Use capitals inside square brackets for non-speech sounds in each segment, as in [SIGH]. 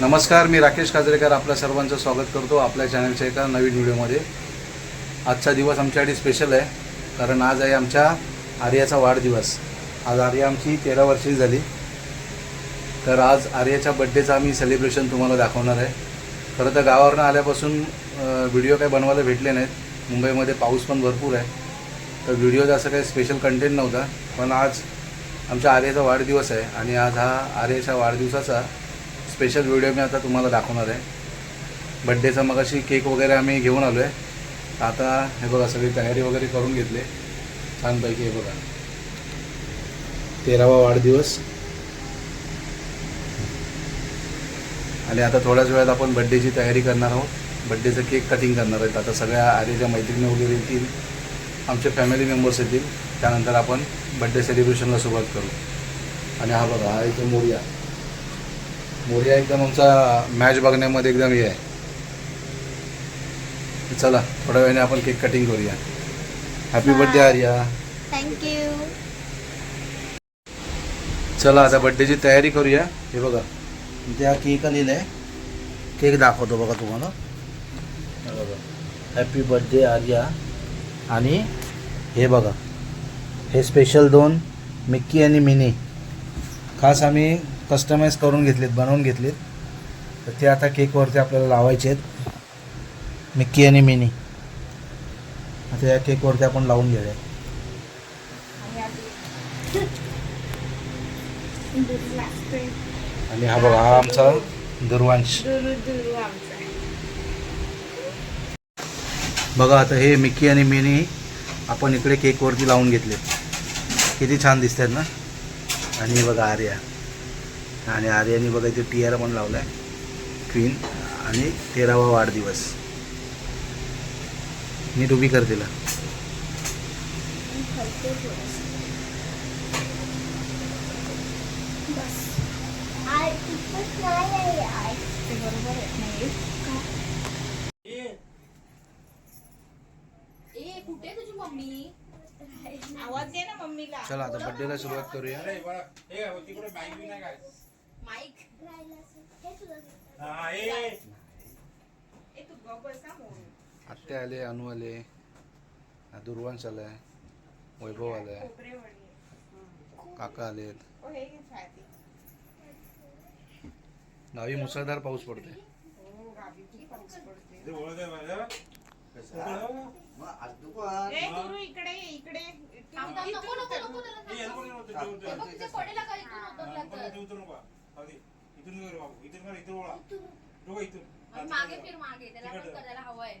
नमस्कार मी राकेश काजरेकर आपल्या सर्वांचं स्वागत करतो आपल्या चॅनलच्या एका नवीन व्हिडिओमध्ये. आजचा दिवस आमच्यासाठी स्पेशल आहे कारण आज आहे आमच्या आर्याचा वाढदिवस. आज आर्या आमची तेरा वर्षी झाली. तर आज आर्याच्या बड्डेचं आम्ही सेलिब्रेशन तुम्हाला दाखवणार आहे. खरं तर गावावरनं आल्यापासून व्हिडिओ काही बनवायला भेटले नाहीत. मुंबईमध्ये पाऊस पण भरपूर आहे. तर व्हिडिओचा असं काही स्पेशल कंटेंट नव्हता. पण आज आमच्या आर्याचा वाढदिवस आहे आणि आज हा आर्याच्या वाढदिवसाचा स्पेशल व्हिडिओ मी आता तुम्हाला दाखवणार आहे. बड्डेचा मग अशी केक वगैरे आम्ही घेऊन आलो आहे आता हे बघा सगळी तयारी वगैरे करून घेतली. छानपैकी हे बघा. तेरावा वाढदिवस. आणि आता थोड्याच वेळात आपण बड्डेची तयारी करणार आहोत. बड्डेचं केक कटिंग करणार आहेत. आता सगळ्या आरेच्या मैत्रिणी वगैरे येतील. आमचे फॅमिली मेंबर्स येतील. त्यानंतर आपण बड्डे सेलिब्रेशनला सुरुवात करू. आणि हा बघा हा इथे मोरिया. मोरिया एकदम आमचा मॅच बघण्यामध्ये एकदम हे आहे. चला थोड्या वेळाने आपण केक कटिंग करूया. Happy birthday Arya. Thank you चला आता बड्डेची तयारी करूया. हे बघा त्या केक आलेला आहे. केक दाखवतो बघा तुम्हाला. हे बघा. Happy birthday Arya. आणि हे बघा हे स्पेशल दोन मिक्की आणि मिनी. खास आम्ही कस्टमाइज करून घेतलेत बनवून घेतलेत. तर ते आता केकवरती आपल्याला लावायचे आहेत. मिक्की आणि मिनी आता या केकवरती आपण लावून घेऊया. आणि हा बघा हा आमचा दुर्वांश. बघा आता हे मिक्की आणि मिनी आपण इकडे केकवरती लावून घेतले किती छान दिसतात ना. आणि बघा आर्या. आणि आर्याने बघा इथे टियारा पण लावला आहे क्वीन आणि तेरावा वाढदिवस. नीट उभी कर तिला. ए कुठे तुझी मम्मी आवाज दे ना मम्मीला. चला आता बड्डेला सुरुवात करूया माईक ए तू गप बसा मोरू आत्या आले अनु आले हा दुर्वांश आलाय वैभव आलाय काका आलेत हे गावी मुसळधार पाऊस पडतोय. इकडे इकडे. इथून हे. इथून तर. मग मागे फिर मागे. त्याला पण करायला हवंय.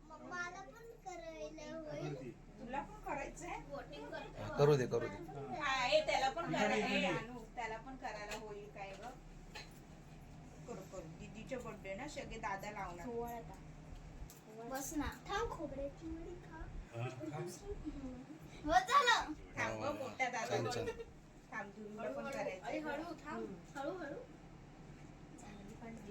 तुला पण करायचंय हा, करू दे करू दे. हा, त्याला पण करायला आणू त्याला पण करायला होईल काय ग? करू करू. दीदीचे बर्थडे ना सगळे दादा लावणार. बस ना. थांब खोबऱ्याची वडी खा. बस झालं थांब. गं, मोठ्या दादा थांब पण अरे करायचं हळू थांब. हळू हळू.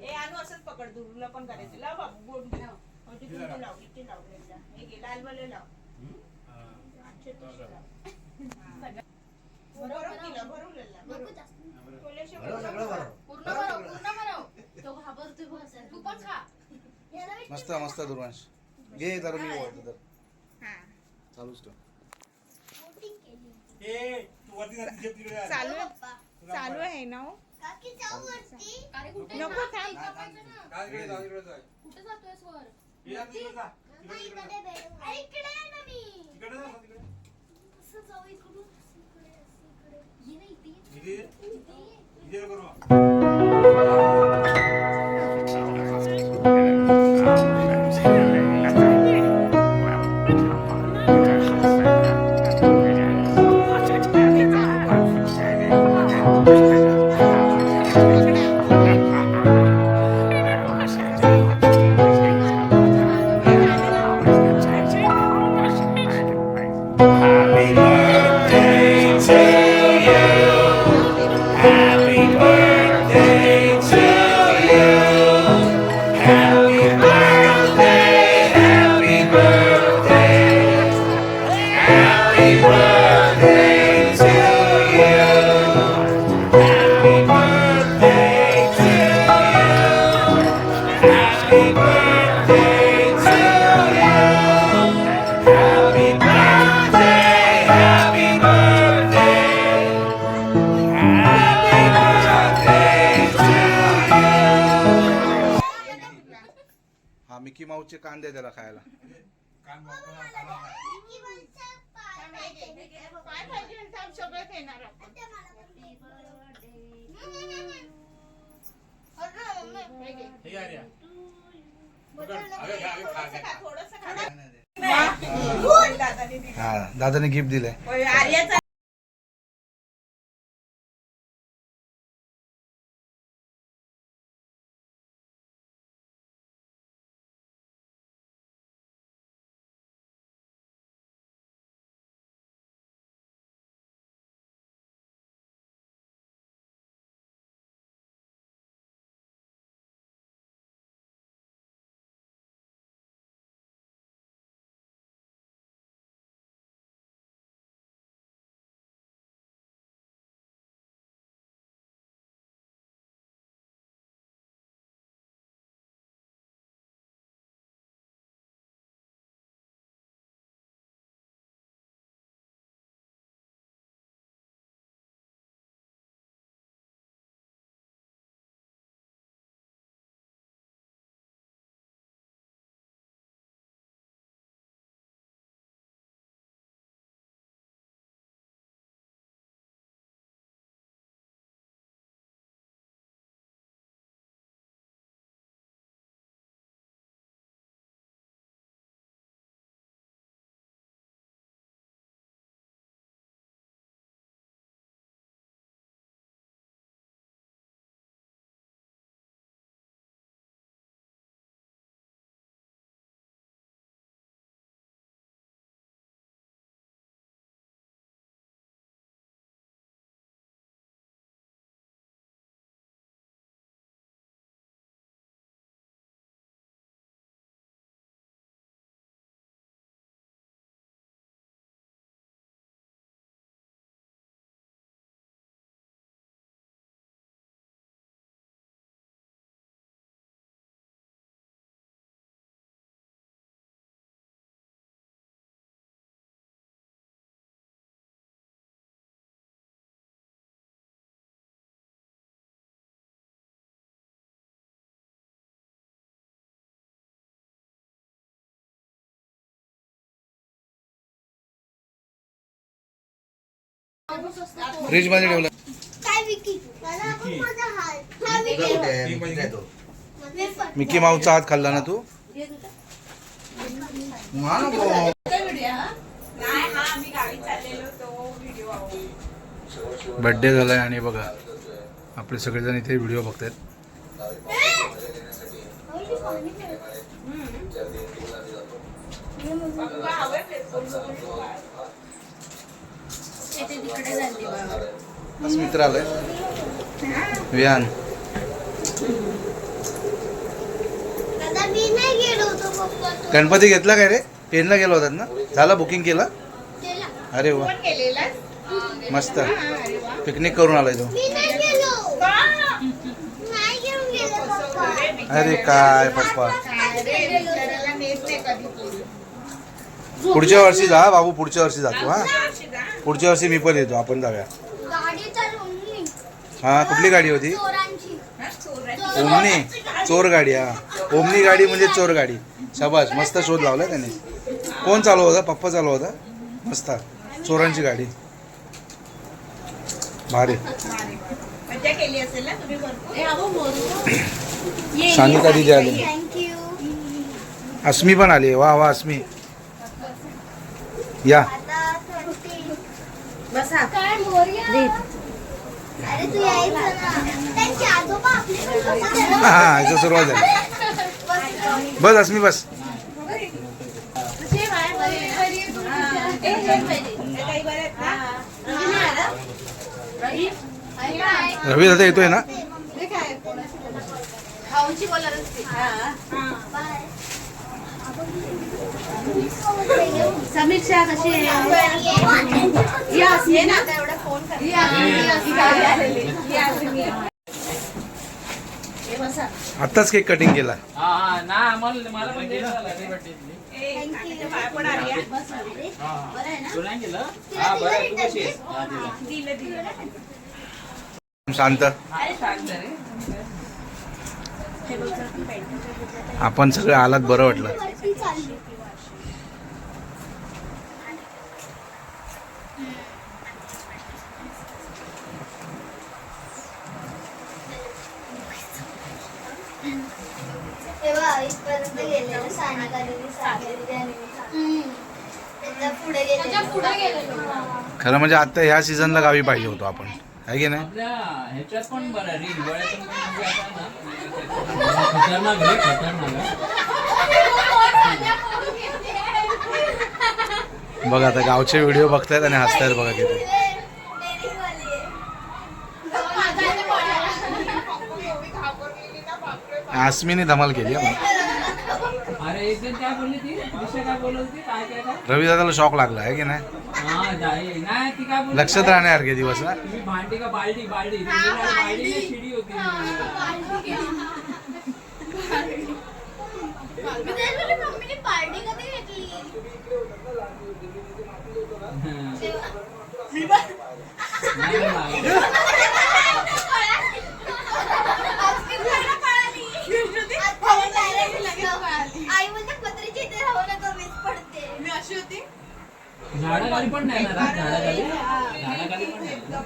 ए आणू असंच पकड. दुरुला पण करायचं. लाव बाबू गोड. हो, तू लाव इथे लाव लेला. हे घे लाल वाले लाव मस्त मस्त दुर्वांश. घे जरा मी ओळखतो तर. हा. चालूच ठेव. चालू चालू आहे ना हो? नको? थांब. कुठे जातोयस वर मम्मा इकडे थोडंसं खा, थोडंसं खा. गोड दादाने दिलं. हा. दादाने गिफ्ट दिलंय. आर्याचा काय तो? वेफर. मिकी माऊसचा हात खाल्ला ना तू? बर्थडे झालाय आणि बघा आपले सगळेजण इथे व्हिडिओ बघतायत अरे, पाणी प्यायचं. येते तिकडे झाली बा. आज मित्र आलाय. विहान. गणपती घेतला काय रे? पेनला गेला होतात ना? झाला बुकिंग केला? अरे वा. मस्त. पिकनिक करून आलाय तो. मी नाही गेलो. नाही घेऊन गेलो पप्पा. अरे काय पप्पा. पुढच्या वर्षी जा बाबू पुढच्या वर्षी जातो हा. पुढच्या वर्षी मी पण येतो आपण जाऊया. हा कुठली गाडी होती? हा. ओमनी चोर गाडी हा. ओमनी गाडी म्हणजे चोर गाडी. शाबास मस्त शोध लावला त्याने. कोण चालू होता? पप्पा चालू होता? मस्त. चोरांची गाडी. भारी. ये, दिदी आली. थँक्यू अस्मी पण आली. वा वा अस्मी. या आता थर्टी बसा काय मोर्या अरे तू यायचं ना त्यांचे आजोबा आपल्याकडे हा याचं सुरुवात झाली. बस अस्मी बस. हे. हे रवी? दादा येतोय ना? हे समीक्षा कशी आहे? ना. एवढा फोन आत्ताच केक कटिंग केला. हा हा ना आम्हाला मला पण दे ना लग्न birthday. ए, काकाच्या पाया पण आली आहे. बरं आहे ना तू नाही केलं हा बरं तू कशी आहेस? हा, दिलं. दिलं दिलं शांत अरे सांग रे आपण सगळे आलात बरं वाटलं चालली तेव्हा इथपर्यंत गेलेलं सानिका दिदी सागर दिदी आणि मी. त्याच्या पुढे त्याच्या गेले पुढे गेलेलो. खरं म्हणजे आता ह्या सीझनला गावी पाहिजे होतो आपण. आहे की नाही? आपल्या ह्याच्यात पण बरं रे हिवाळ्यातून पण म्हणजे आता ना खतरनाक रे खतरनाक बघा आता गावचे व्हिडिओ बघतायत आणि हसतायत बघा तिथे एवढी घाबरलेली ना बापरे आसमीने धमाल केली हं. अरे एक जण काय बोलली ती दिशा काय बोलत होती काय काय काय रवी दादाला शॉक लागला आहे की नाही? हा लक्षात राहण्यासारखे दिवस ना भांडी का बाल्टी बाल्टी ती बोलली, बाल्टी नाही, शिडी होती मम्मीने पार्टी कधी घेतली नाही लागलं. आई म्हणजे पत्रीची इथे राहू नका वीज पडते मी अशी होती झाडाखाली पण नाही ना राहत, झाडाखाली. झाडाखाली पण नाही ना.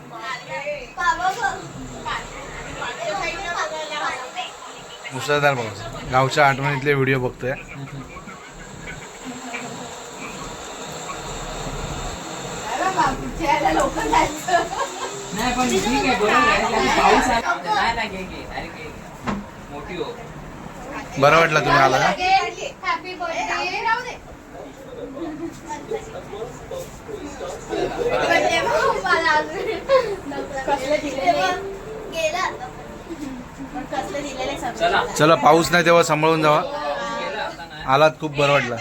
बाबा बघ माझ्या साईडला बघायला मुसळधार बघा गावच्या आठवणीतले व्हिडिओ बघतोय नाही पण ठीक आहे बरोबर आहे. कारण पाऊस आहे. नाही नाही घे घे. अरे घे घे. मोठी हो. बरं वाटलं तुम्ही आला का हॅपी बर्थडे राहू दे मला अजून कसले दिलेले गेला आता पण कसले दिलेले समजा चला पाऊस नाही तेव्हा सांभाळून जावा. आलात खूप बरं वाटलं.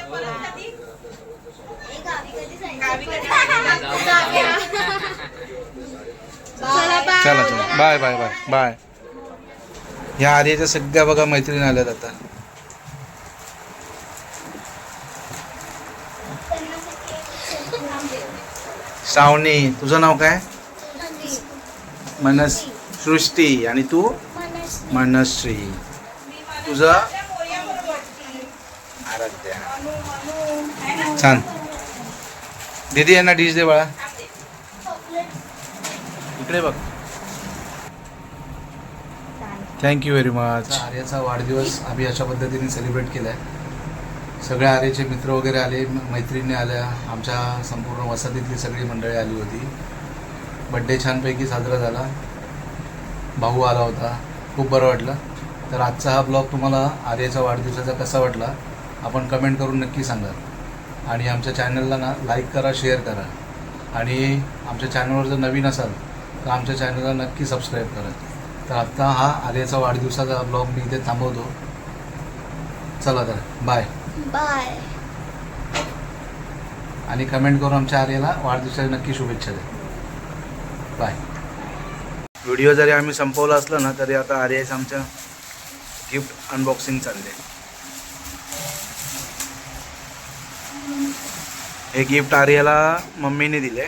चला चला. Bye bye bye bye. ह्या आर्याच्या सगळ्या बघा मैत्रिणी आल्यात आता त्यांना सगळे श्रावणी तुझं नाव काय? मनस सृष्टी. आणि तू. मनश्री. तुझं? आराध्या. छान. दीदी यांना डिश दे बाळा. इकडे बघ. थँक्यू व्हेरी मच आर्याचा वाढदिवस आम्ही अशा पद्धतीने सेलिब्रेट केला आहे सगळ्या आरेचे मित्र वगैरे आले मैत्रिणी आल्या आमच्या संपूर्ण वसाहतीतली सगळी मंडळी आली होती. बड्डे छानपैकी साजरा झाला. भाऊ आला होता. खूप बरं वाटलं. तर आजचा हा ब्लॉग तुम्हाला आर्याचा वाढदिवसाचा कसा वाटला आपण कमेंट करून नक्की सांगा. आणि आमच्या चॅनलला ना लाईक करा शेअर करा. आणि आमच्या चॅनलवर जर नवीन असाल तर आमच्या चॅनलला नक्की सबस्क्राईब करा. तर आत्ता हा आर्याचा वाढदिवसाचा ब्लॉग मी इथे थांबवतो. चला तर बाय बाय आणि कमेंट करून आमच्या आर्याला वाढदिवसाच्या नक्की शुभेच्छा द्या. बाय व्हिडिओ जरी आम्ही संपवला असला ना तरी आता आर्याचं आमच्या गिफ्ट अनबॉक्सिंग चालले हे गिफ्ट आर्याला मम्मीने दिले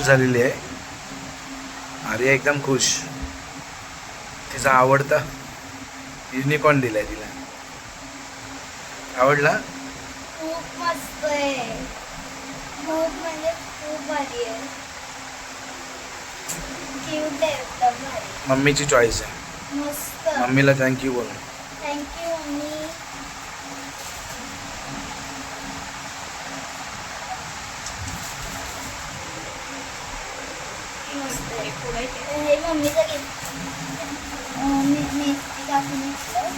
खुश झालेली आहे. आर्या एकदम खुश. तिचा आवडता युनिकॉर्न दिलाय तिला. आवडला? खूप मस्त आहे. खूप म्हणजे खूप भारी आहे. क्यूट आहे एकदम भारी. मम्मीची चॉईस आहे. मस्त. मम्मीला थँक्यू बोल. Thank you mummy. मस्त आहे. हे मम्मीचं गिफ्ट मी मी दाखवून घेतलं.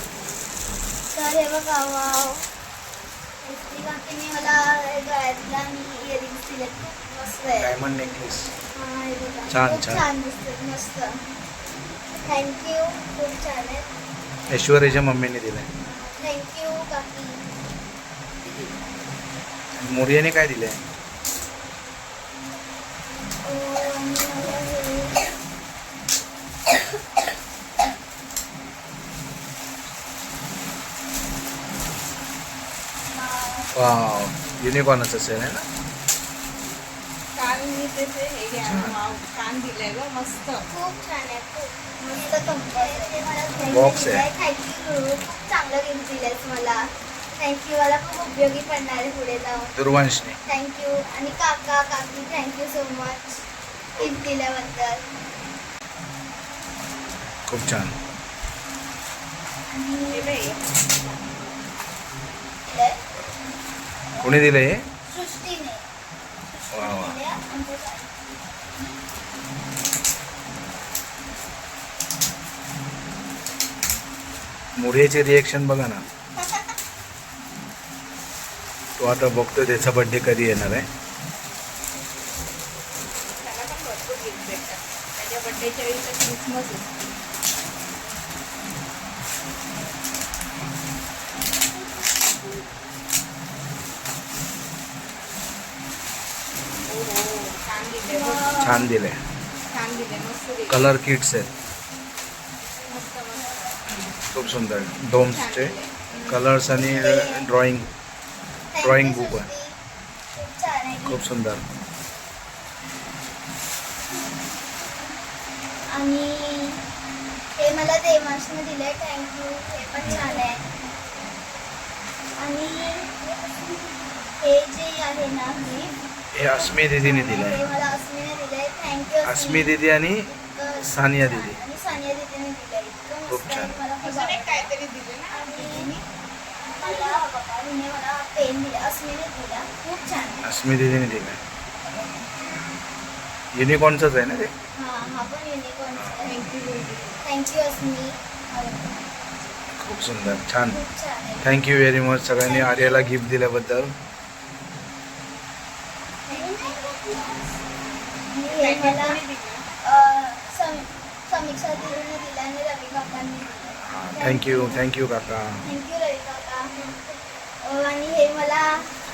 तर हे बघा वाव एसटी काकीने मला गळ्यातला मी इयरिंग्स दिले खूप मस्त आहे डायमंड नेकलेस छान. छान दिसतात मस्त थँक्यू खूप छान आहे ऐश्वर्याच्या मम्मीने दिलाय. थँक्यू काकी मोर्याने काय दिलंय? [COUGHS] युनिकॉर्नच असेल है ना? मी त्याचे हे घ्या वाव, कान दिलंय ग मस्त खूप छान आहे खूप मस्त Box आहे. थँक्यू खूप चांगलं गिफ्ट दिलंयस मला थँक्यू मला खूप उपयोगी पडणार आहे पुढे जाऊन दुर्वांशने. थँक्यू आणि काका काकी थँक्यू सो मच गिफ्ट दिल्याबद्दल खूप छान. आणि बाई, दिलंय कोणी दिलं हे? वा वा रिएक्शन बघा ना. तो आता बघतो त्याचा बड्डे कधी येणार आहे? त्याच्या बड्डेच्या छान दिले. मस्त कलर किट्स आहेत. खूप सुंदर. डोम्सचे कलर्स आणि ड्रॉइंग आहे. खूप छान आहे. खूप सुंदर. आणि हे मला दिलंय. थँक्यू हे पण छान आहे. आणि हे जे आहे ना हे अस्मी दिदीने हे दिलंय अस्मी दिदी आणि सानिया. दीदी. खूप छान. दिले दिला दिला. अस्मी दिदीने दिलंय युनिकॉर्नचंच आहे ना ते? हा हा पण युनिकॉर्न थँक्यू थँक्यू अस्मी. आवडलं. खूप सुंदर. छान. थँक्यू व्हेरी मच सगळ्यांनी आर्याला गिफ्ट दिल्याबद्दल. हे मला समीक्षा दिदीने दिला आणि रवी काकांनी दिलं. थँक्यू थँक्यू काका. थँक्यू रवी काका आणि हे मला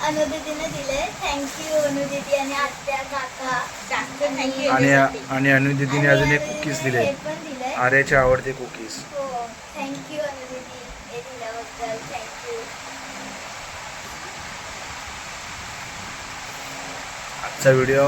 अनुदिदीने दिले थँक्यू अनुदिदी आणि आत्या काका. जास्त थँक्यू आणि आणि अनु दिदीने अजून एक कुकीज दिले. हे पण दिले आर्याचे आवडते कुकीज हो थँक्यू हे दिल्याबद्दल थँक्यू आजचा व्हिडिओ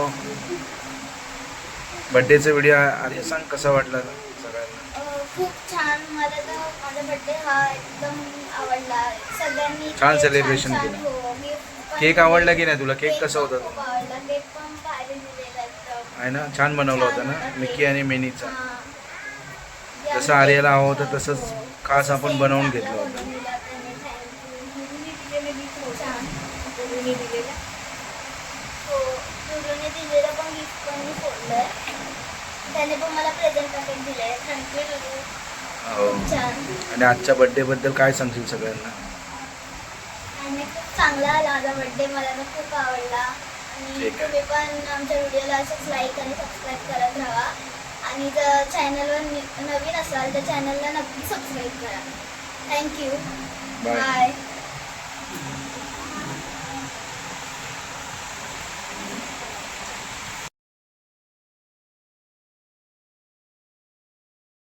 बड्डेचा व्हिडिओ आर्य सांग कसा वाटला सगळ्यांना? खूप छान. मला तर माझा बड्डे हा एकदम आवडला. सगळ्यांनी छान केक celebration छान- केलं. हो, मी पण- केक आवडला की नाही तुला? केक कसा होता खूप तो आवडला. केक पण भारी दिलेला एकदम. आहे ना? छान बनवला होता ना? मिकी. आणि मेनीचा हा. जसं आर्याला हवं होतं हो. तसंच खास आपण बनवून घेतलं होतं. हो दिलेलं पण गिफ्ट पण मी फोडलंय. त्याने पण मला प्रेझेंट पॅकेट दिलंय थँक्यू हो. खूप छान. आणि आजच्या बड्डे बद्दल काय सांगशील सगळ्यांना? आणि खूप चांगला आला माझा बर्थडे मला तर खूप आवडला. आणि ठीक आहे. तुम्ही पण आमच्या व्हिडिओला असंच लाईक आणि सबस्क्राईब करत राहा. आणि जर चॅनलवर नवीन असाल तर चॅनलला नक्की सबस्क्राईब करा. थँक्यू. बाय